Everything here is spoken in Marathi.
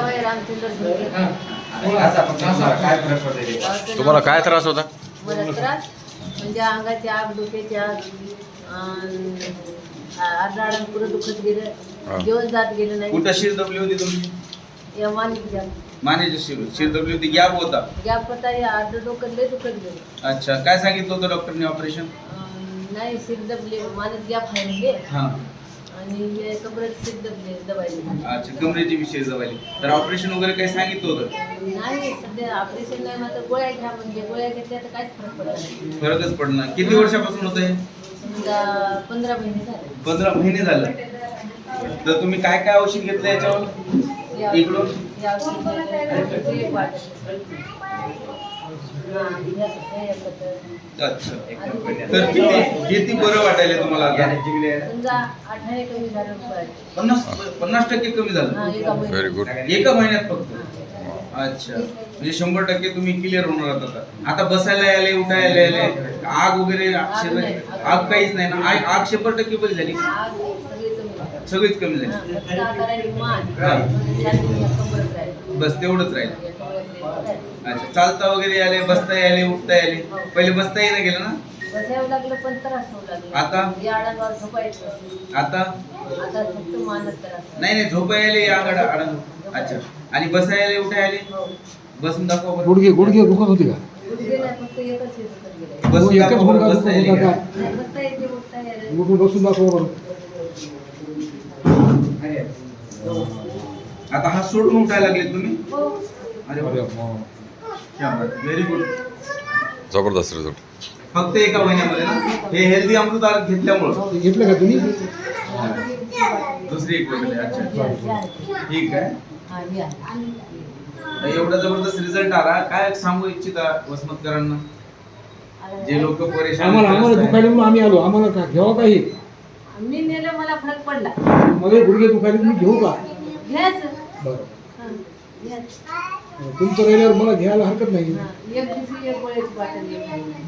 रामचंद्र झुंके तुम्हाला काय फरक पडते तुम्हाला काय त्रास होता? मला त्रास म्हणजे अंगाची आग डोक्याची आग अर्धा आडम पुरं दुखत हा. गेलं जेवण जात गेलं नाही. कुठं शिर दबली होती तुमची या मानेची शिर शिर दबली होती. गॅप होता. गॅप होता या अर्ध डोकं लय दुखत गेलं. अच्छा. काय सांगितलं होतं डॉक्टरने ऑपरेशन अं, नाही सिर दबले मानत गॅप आहे म्हणजे. हा. आणि सिर दबले दबायले अच्छा कमरेची विषय जवायली तर ऑपरेशन वगैरे काही सांगितलं होतं? नाही सध्या ऑपरेशन नाही मात्र गोळ्या घ्या म्हणजे गोळ्या घेतल्या तर काहीच फरक पडला नाही. फरकच पडणार किती वर्षापासून होतं हे? समजा पंधरा महिने झाले. पंधरा महिने झालं. तर तुम्ही काय काय औषध घेतलं याच्यावर? या- इकडून? अच्छा तर किती? किती बरं वाटायला तुम्हाला आता. पन्नास पन्नास टक्के कमी हा, झालं. एका महिन्यात. व्हेरी गुड एका महिन्यात फक्त. अच्छा. म्हणजे शंभर टक्के तुम्ही क्लिअर होणार आहात आता. आता बसायला यायले उठायला यायले. आग वगैरे शरीरात- आग काहीच नाही ना. आग आग शंभर टक्के बरी झाली आग सगळी कमी झाली. सगळीच कमी झाली. बस तेवढंच राहील. अच्छा चालता वगैरे यायले बसता यायले उठता यायले. पहिले बसता येणं गेलं ना? बसावं लागलं पण त्रास होऊ लागला. आता? या आडांवर झोपायचं आता? नाही नाही झोपा यायले या आड आड अच्छा. आणि बसा यायले उठा यायले? हो. बसून दाखवा गुडघे गुडघे दुखत होते का? हे. बसून एकच दाखवा बसता येते, उठता येते. उठून बसून दाखवा आता हा सोडून उठायला लागले तुम्ही? हो. अरे. व्हेरी गुड जबरदस्त रिझल्ट फक्त एका महिन्यामध्ये ना? हे हेल्दी अमृत आहार घेतल्यामुळं घेतलं का तुम्ही? दुसरी एक. अच्छा. ठीक आहे. एवढा जबरदस्त रिझल्ट आला काय सांगू इच्छिता वसमतकरांना? जे लोक परेशान आम्हाला आम्हाला म्हणून आम्ही आलो. आम्हाला का घ्यावं काही? फरक पडला. मला गुडघे दुखायला तुम्ही घेऊ का? घ्यायचं. बरं. हा, घ्यायचं. तुमचं राहिल्यावर मला घ्यायला हरकत नाही. एक दिवशी एक गोळ्याची बाटली